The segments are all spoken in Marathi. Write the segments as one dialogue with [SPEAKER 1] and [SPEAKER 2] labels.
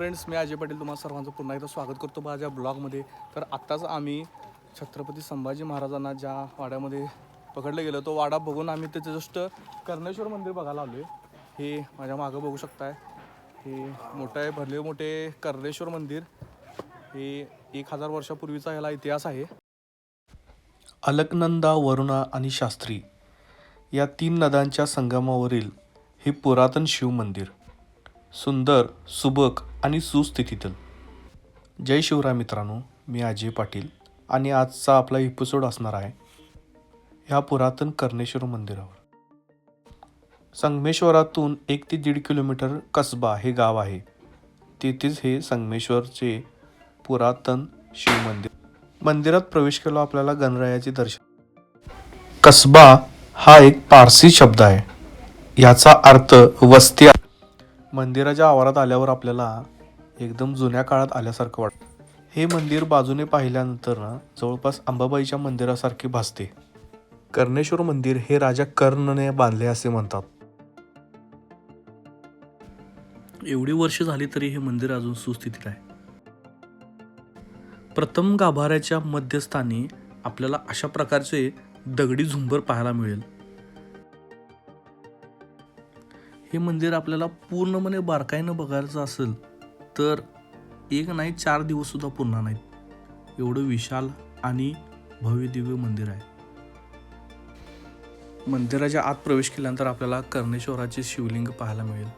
[SPEAKER 1] फ्रेंड्स मी अजय पाटील तुम्हाला सर्वांचं पुन्हा एकदा स्वागत करतो माझ्या ब्लॉगमध्ये. तर आत्ताच आम्ही छत्रपती संभाजी महाराजांना ज्या वाड्यामध्ये पकडलं गेलं तो वाडा बघून आम्ही त्याचं जस्ट कर्णेश्वर मंदिर बघायला आलो आहे हे माझ्या मागं बघू शकताय. हे मोठं आहे भरले मोठे कर्णेश्वर मंदिर. हे एक हजार वर्षापूर्वीचा ह्याला इतिहास आहे. अलकनंदा वरुणा आणि शास्त्री या तीन नद्यांच्या संगमावरील हे पुरातन शिव मंदिर. सुंदर सुबक आणि सुस्थितीतील. जय शिवराय मित्रांनो मी अजय पाटील आणि आजचा आपला एपिसोड असणार आहे ह्या पुरातन कर्णेश्वर मंदिरावर. संगमेश्वरातून एक ते दीड किलोमीटर कसबा हे गाव आहे. तेथेच हे संगमेश्वरचे पुरातन शिवमंदिर मंदिरात प्रवेश केला आपल्याला गणरायाचे दर्शन. कसबा हा एक पारसी शब्द आहे. याचा अर्थ वस्ती मंदिराच्या आवारात आल्यावर आपल्याला एकदम जुन्या काळात आल्यासारखं वाटतं. हे मंदिर बाजूने पाहिल्यानंतर ना जवळपास अंबाबाईच्या मंदिरासारखे भासते. कर्णेश्वर मंदिर हे राजा कर्णने बांधले असे म्हणतात. एवढी वर्ष झाली तरी हे मंदिर अजून सुस्थितीत आहे. प्रथम गाभाऱ्याच्या मध्यस्थानी आपल्याला अशा प्रकारचे दगडी झुंबर पाहायला मिळेल. हे मंदिर आपल्याला पूर्णपणे बारकाईनं बघायचं असेल तर एक नाही चार दिवससुद्धा पुरणार नाहीत. एवढं विशाल आणि भव्यदिव्य मंदिर आहे. मंदिराच्या आत प्रवेश केल्यानंतर आपल्याला कर्णेश्वराचे शिवलिंग पाहायला मिळेल.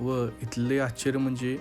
[SPEAKER 1] व इथले आश्चर्य म्हणजे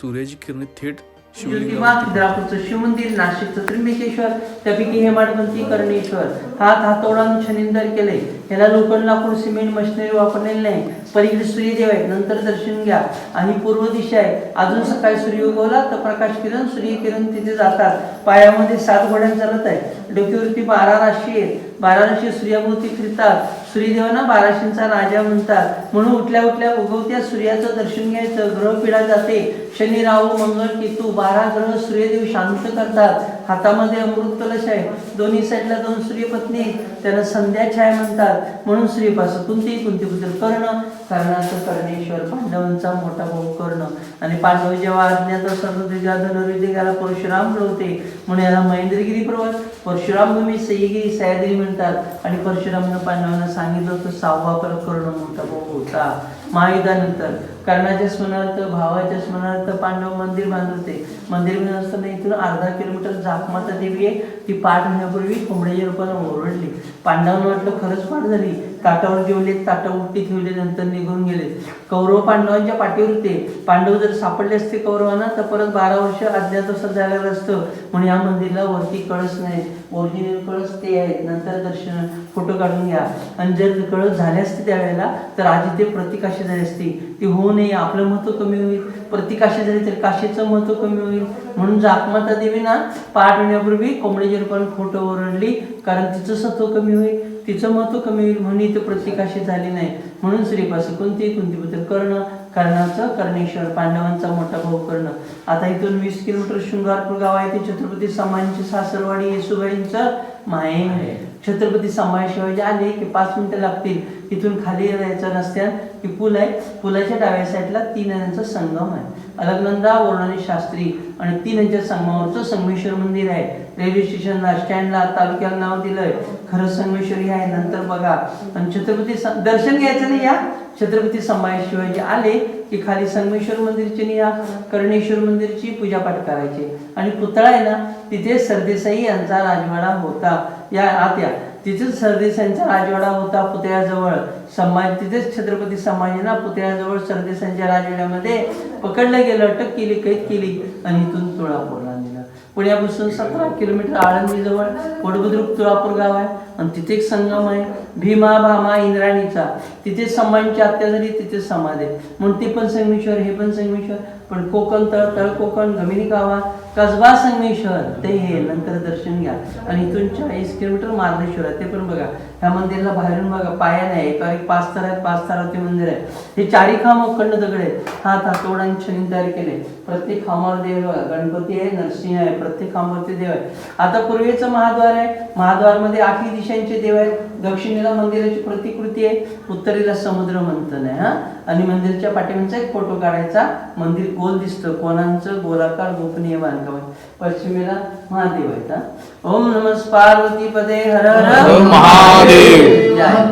[SPEAKER 1] सूर्याची किरणे थेट
[SPEAKER 2] ज्योतिबा खिद्रापूरचं शिवमंदिर नाशिकचं त्र्यंबकेश्वर त्यापैकी हेमाडपंथी कर्णेश्वर हात हातोडा छनिंदर केले. याला लोखंड लाकूड सिमेंट मशिनरी वापरलेली नाही. पलीकडे सूर्यदेव आहे. नंतर दर्शन घ्या. आणि पूर्व दिशा आहे. अजून सकाळी सूर्य उगवला तर प्रकाश किरण सूर्य किरण तिथे जातात. पायामध्ये सात घोड्या चालत आहे. डोक्यावरती बारा राशी आहेत. बारा राशी सूर्याभोवती फिरतात. सूर्यदेवांना बाराशींचा राजा म्हणतात. म्हणून उठल्या उठल्या उगवत्या सूर्याचं दर्शन घ्यायचं. ग्रह पिढा जाते. शनी राहू मंगळ केतू बारा ग्रह सूर्यदेव शांत करतात. हातामध्ये अमृत कलश आहे. दोन्ही साईडला दोन सूर्यपत्नी त्यांना संध्या छाया म्हणतात. म्हणून श्रीपासून कुंती कुंतीबद्दल कर्ण कर्णाचं कर्णेश्वर पांडवांचा मोठा भाऊ कर्ण. आणि पांडव जेव्हा अज्ञात सर्वदिगा धनुर्विद्याला परशुराम मिळवते म्हणून याला महेंद्रगिरी पर्वत परशुराम भूमी सह्यगिरी सह्याद्री म्हणतात. आणि परशुरामनं पांडवांना सांगितलं होतं सहावा पर कर्ण मोठा भाऊ होता. महायुद्धानंतर कर्णाच्या स्मरणार्थ भावाच्या स्मरणार्थ पांडव मंदिर बांधत होते मंदिर बांधत असताना इथून अर्धा किलोमीटर जापमाता देवी आहे ती पाठ होण्यापूर्वी कोंबड्याच्या रूपानं ओरडली. पांडवांना वाटलं खरंच पाठ झाली. ताटावर जेवले ताटा उलटी ठेवले नंतर निघून गेले. कौरव पांडवांच्या पाठीवर होते. पांडव जर सापडले असते कौरवांना तर परत बारा वर्ष अज्ञात झालेलं असतं. म्हणून या मंदिरला वरती कळस नाही. ओरिजिनल कळस ते आहेत. नंतर दर्शन फोटो काढून घ्या. आणि जर कळस झाले असते त्यावेळेला तर आधी ते प्रतिकाशी झाली असती. ती होऊन नये आपलं महत्त्व कमी होईल. प्रतिकाशी झाली तर काशीचं महत्त्व कमी होईल. म्हणून जाकमाता देवीना पाठ होण्यापूर्वी कोंबडीच्या रूपाने फोटो ओरडली कारण तिचं सत्व कमी होईल. तिचं महत्त्व कमी होईल म्हणून इथं प्रतिकाशी झाली नाही. म्हणून श्रीपास कोणती कुंतीपुत्र कर्ण कर्णाचं कर्णेश्वर पांडवांचा मोठा भाऊ कर्ण. आता इथून वीस किलोमीटर शृंगारपूर गाव आहे. ते छत्रपती समांची सासरवाडी येसुबाईंचं माहेर आहे. छत्रपती संभाजी शिवाजी आले की पाच मिनिटं लागतील. तिथून खाली जायचं रस्त्यात की पूल आहे. पुलाच्या डाव्या साईडला तीन नद्यांचा संगम आहे. अलगनंदा वरुणानी शास्त्री आणि तीन यांच्या संगमावरचं संगमेश्वर मंदिर आहे. रेल्वे स्टेशनला स्टँडला तालुक्याला नाव दिलंय. खरं संगमेश्वरी आहे नंतर बघा. आणि छत्रपती दर्शन घ्यायचं नाही या. छत्रपती संभाजी शिवाजी आले की खाली संगमेश्वर मंदिरची या कर्णेश्वर मंदिरची पूजापाठ करायची. आणि पुतळा आहे ना तिथे सरदेसाई यांचा राजवाडा होता. या आत्या तिथेच सरदेसाईंचा राजवाडा होता पुतळ्याजवळ. संभाजी तिथेच छत्रपती संभाजीना पुतळ्याजवळ सरदेसाईंच्या राजवाड्यामध्ये पकडलं गेलं अटक केली कैद केली आणि इथून तुळापूरला नेलं. पुण्यापासून सतरा किलोमीटर आळंदीजवळ वडबुद्रुक तुळापूर गाव आहे आणि तिथे एक संगम आहे. भीमा भामा इंद्राणीचा. तिथे समांची हत्या तिथे समाज आहे. म्हणून ते पण संगमेश्वर हे पण संगमेश्वर. पण कोकण तळ तळ कोकण गमिनी गावा कसबा संगमेश्वर ते हे नंतर दर्शन घ्या. आणि इथून चाळीस किलोमीटर मार्लेश्वर आहे ते पण बघा. ह्या मंदिराला बाहेरून बघा पाया नाही एका एक पाच तर आहेत पाच ताराचे मंदिर आहे. हे चारी खांब अखंड दगड आहेत. हात हातोडांनी छनी तयार केले. प्रत्येक खांबावर देव आहे गणपती आहे नरसिंह आहे प्रत्येक खांबावरती देव आहे. आता पूर्वेचं महाद्वार आहे. महाद्वारमध्ये आठही दिशांचे देव आहेत. दक्षिणेला मंदिराची प्रतिकृती आहे उत्तरेला समुद्र मंथन आहे हा. आणि मंदिराच्या पाठीमागचा एक फोटो काढायचा. मंदिर गोल दिसतं कोणांचं? गोलाकार गोपनीय बांधकाम आहे. पश्चिमेला महादेव आहेत हा. ओम नमः पार्वती पदे हर हर.
[SPEAKER 3] महादेव.
[SPEAKER 2] जय.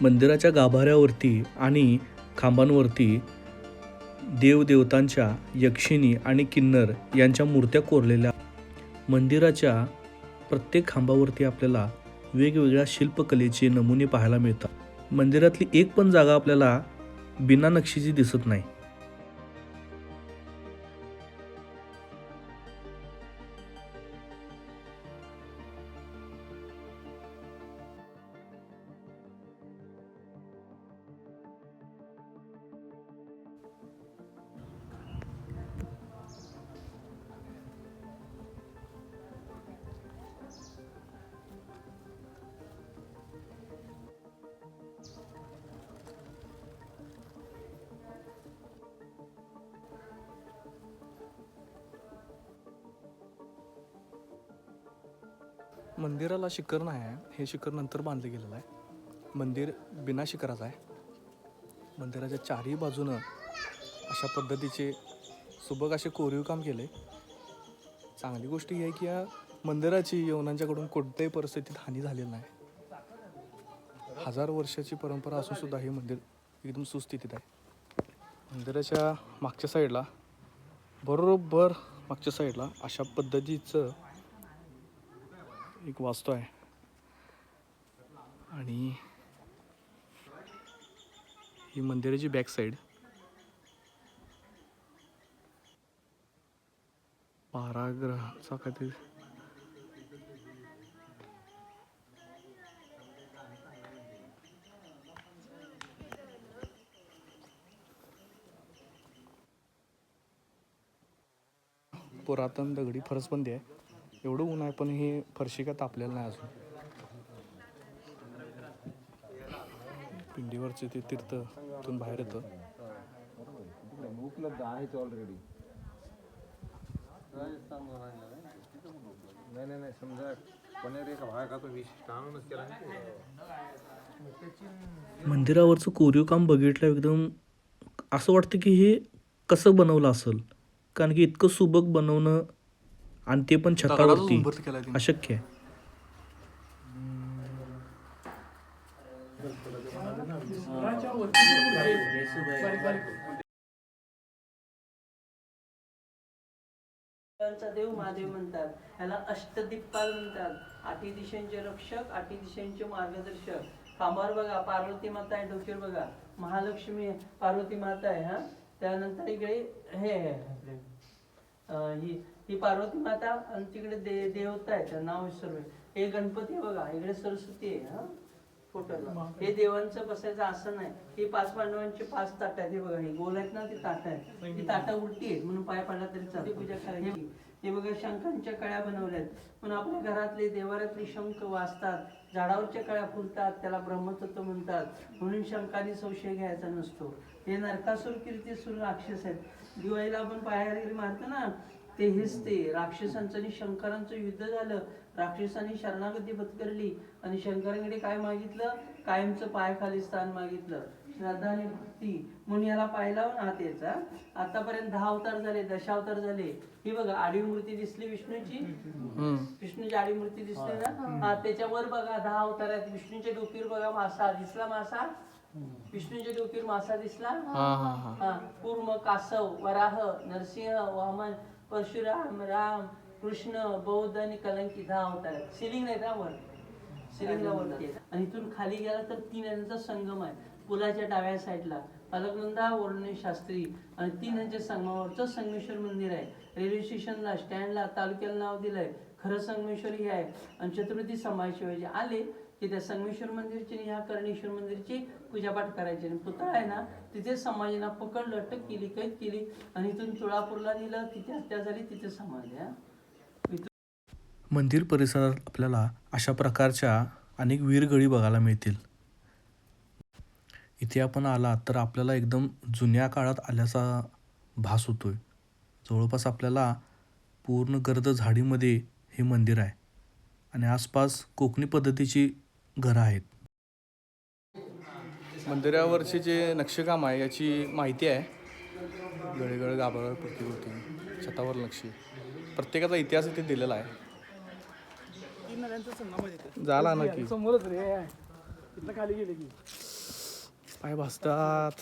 [SPEAKER 1] मंदिराच्या गाभाऱ्यावरती आणि खांबांवरती देवदेवतांच्या यक्षिणी आणि किन्नर यांच्या मूर्त्या कोरलेल्या. मंदिराच्या प्रत्येक खांबावरती आपल्याला वेगवेगळ्या शिल्पकलेचे नमुने पाहायला मिळतात. मंदिरातली एक पण जागा आपल्याला बिना नक्षीची दिसत नाही. मंदिराला शिखर नाही आहे. हे शिखर नंतर बांधलं गेलेलं आहे. मंदिर बिना शिखराचं आहे. मंदिराच्या चारही बाजूनं अशा पद्धतीचे सुबक असे कोरीव काम केले. चांगली गोष्ट ही आहे की या मंदिराची यवनांच्याकडून कोणत्याही परिस्थितीत हानी झालेली नाही. हजार वर्षाची परंपरा असून सुद्धा हे मंदिर एकदम सुस्थितीत आहे. मंदिराच्या मागच्या साईडला बरोबर मागच्या साईडला अशा पद्धतीचं एक वाचतो आहे आणि ही मंदिराची बॅक साईड पाराग्रहाचा काहीतरी. पुरातन दगडी फरसबंदी आहे. एवढं ऊन आहे पण हे फरशी काय तापलेलं नाही अजून. पिंडीवरचे ते तीर्थ इथून बाहेर येतं.
[SPEAKER 3] उपलब्ध आहेच ऑलरेडी नाही नाही नाही समजा पनीर एका भागाचा विशिष्ट आणूनच केला
[SPEAKER 1] मंदिरावरचं कोरीव काम बघितलं एकदम असं वाटतं की हे कसं बनवलं असेल? कारण की इतकं सुबक बनवणं आणि ते पण छतावरती अशक्य आहे.
[SPEAKER 2] देव महादेव म्हणतात. ह्याला अष्टदिक्पाल म्हणतात. आठी दिशांचे रक्षक आठी दिशांचे मार्गदर्शक. खांबावर बघा पार्वती माता आहे डोक्यावर बघा. महालक्ष्मी पार्वती माता आहे हा. त्यानंतर इकडे हे आहे आपले, अं, ही ही पार्वती माता आणि तिकडे दे देवता आहे त्याचं नाव विसरलोय हे गणपती बघा इकडे सरस्वती आहे हा? फोटोला. हे देवांचं बसायचं आसन आहे. हे पाच पांडवांचे पाच ताट आहेत हे बघा हे गोल आहेत ना ती ताट आहेत. ही ताटं उलटी आहेत म्हणून पाय पडला तरी चालते. पूजा करायची. हे बघा शंखांच्या कळ्या बनवल्यात म्हणून आपल्या घरातले देवाऱ्यातले शंख वाजतात झाडावरच्या कळ्या फुलतात त्याला ब्रह्मतत्व म्हणतात. म्हणून शंखाने संशय घ्यायचा नसतो. हे नरकासूर कीर्तीसूर राक्षस आहेत. दिवाळीला आपण पायाला मारतो ना ते हेच ते. राक्षसांचं आणि शंकरांचं युद्ध झालं. राक्षसांनी शरणागती पत्करली आणि शंकरांकडे काय मागितलं? कायमचं पायाखाली स्थान मागितलं. श्रद्धा आणि भक्ती. म्हणून याला पाय लावून हात यायचा. आतापर्यंत दहा अवतार झाले दशावतार झाले. ही बघा आडवी मूर्ती दिसली विष्णूची? विष्णूची आडी मूर्ती दिसली ना? हा. त्याच्यावर बघा दहा अवतार आहेत. विष्णूच्या डोकीवर बघा मासा दिसला मासा? विष्णूच्या डोकीवर मासा दिसला? हा कूर्म कासव वराह नरसिंह वामन परशुराम राम कृष्ण बौद्ध आणि कलंकी दहा अवतार आहेत. सिलिंग नाही त्यावर सिलिंगला वरती आहे. आणि इथून खाली गेला तर तीन यांचा संगम आहे. पुलाच्या डाव्या साईडला. अलकनंदा वर्णे शास्त्री आणि तीन यांच्या संगमावरचं संगमेश्वर मंदिर आहे. रेल्वे स्टेशनला स्टँडला तालुक्याला नाव दिलंय. खरं संगमेश्वर हे आहे. आणि छत्रपती समाजशिवाजी आले की त्या संगमेश्वर मंदिरची आणि ह्या कर्णेश्वर मंदिरची पूजापाठ करायची. आणि पुतळा आहे ना तिथे समाजाला पकडलं अटक केली कैद केली आणि इथून तुळापूरला नेलं तिथे हत्या झाली तिथे समाधी
[SPEAKER 1] मंदिर परिसरात आपल्याला अशा प्रकारच्या अनेक वीरगळी बघायला मिळतील. इथे आपण आला तर आपल्याला एकदम जुन्या काळात आल्याचा भास होतो आहे जवळपास आपल्याला पूर्ण गर्द झाडीमध्ये हे मंदिर आहे. आणि आसपास कोकणी पद्धतीची घरं आहेत. मंदिरावरचे जे नक्षीकाम आहे याची माहिती आहे. गळेगळ गाभाळ प्रतिकृती छतावर नक्षी प्रत्येकाचा इतिहास इथे दिलेला आहे. झाला ना की.
[SPEAKER 4] समोरच रे. खाली गेले की.
[SPEAKER 1] पाय भासतात.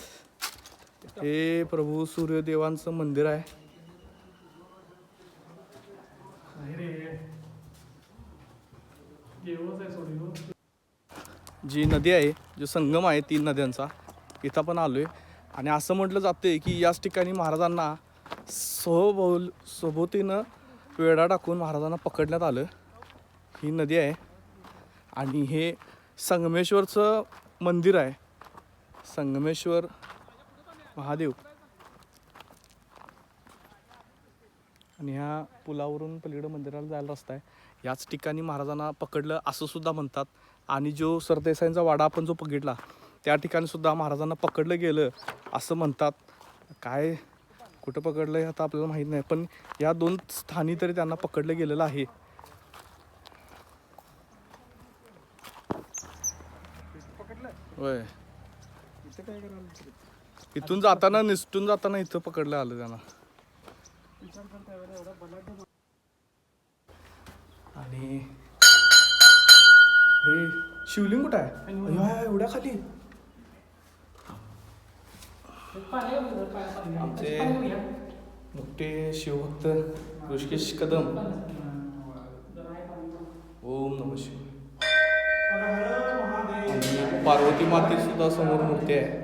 [SPEAKER 1] हे प्रभू सूर्यदेवांचं मंदिर आहे.
[SPEAKER 4] देवच आहे सोडी
[SPEAKER 1] जी नदी आहे जो संगम आहे तीन नद्यांचा इथं पण आलो आहे आणि असं म्हटलं जाते की याच ठिकाणी महाराजांना सभोव सभोवतीनं वेढा टाकून महाराजांना पकडण्यात आलं. ही नदी आहे. आणि हे संगमेश्वरचं मंदिर आहे. संगमेश्वर महादेव. आणि ह्या पुलावरून पलीकडं मंदिराला जायला रस्ता आहे. याच ठिकाणी महाराजांना पकडलं असं सुद्धा म्हणतात. आणि जो सरदेसाईंचा वाडा आपण जो बघितला त्या ठिकाणीसुद्धा महाराजांना पकडलं गेलं असं म्हणतात. काय कुठं पकडलं हे आता आपल्याला माहीत नाही पण या दोन स्थानी तरी त्यांना पकडलं गेलेलं आहे. होय. इथून जाताना निसटून जाताना इथं पकडलं आलं त्यांना. आणि शिवलिंग कुठं आहे? अय्यो, अय्यो, एवढ्या खाली. आमचे मोठे शिवभक्त ऋषिकेश कदम. ओम नम शिवाय. आणि पार्वती माते सुद्धा समोर मूर्ती आहे.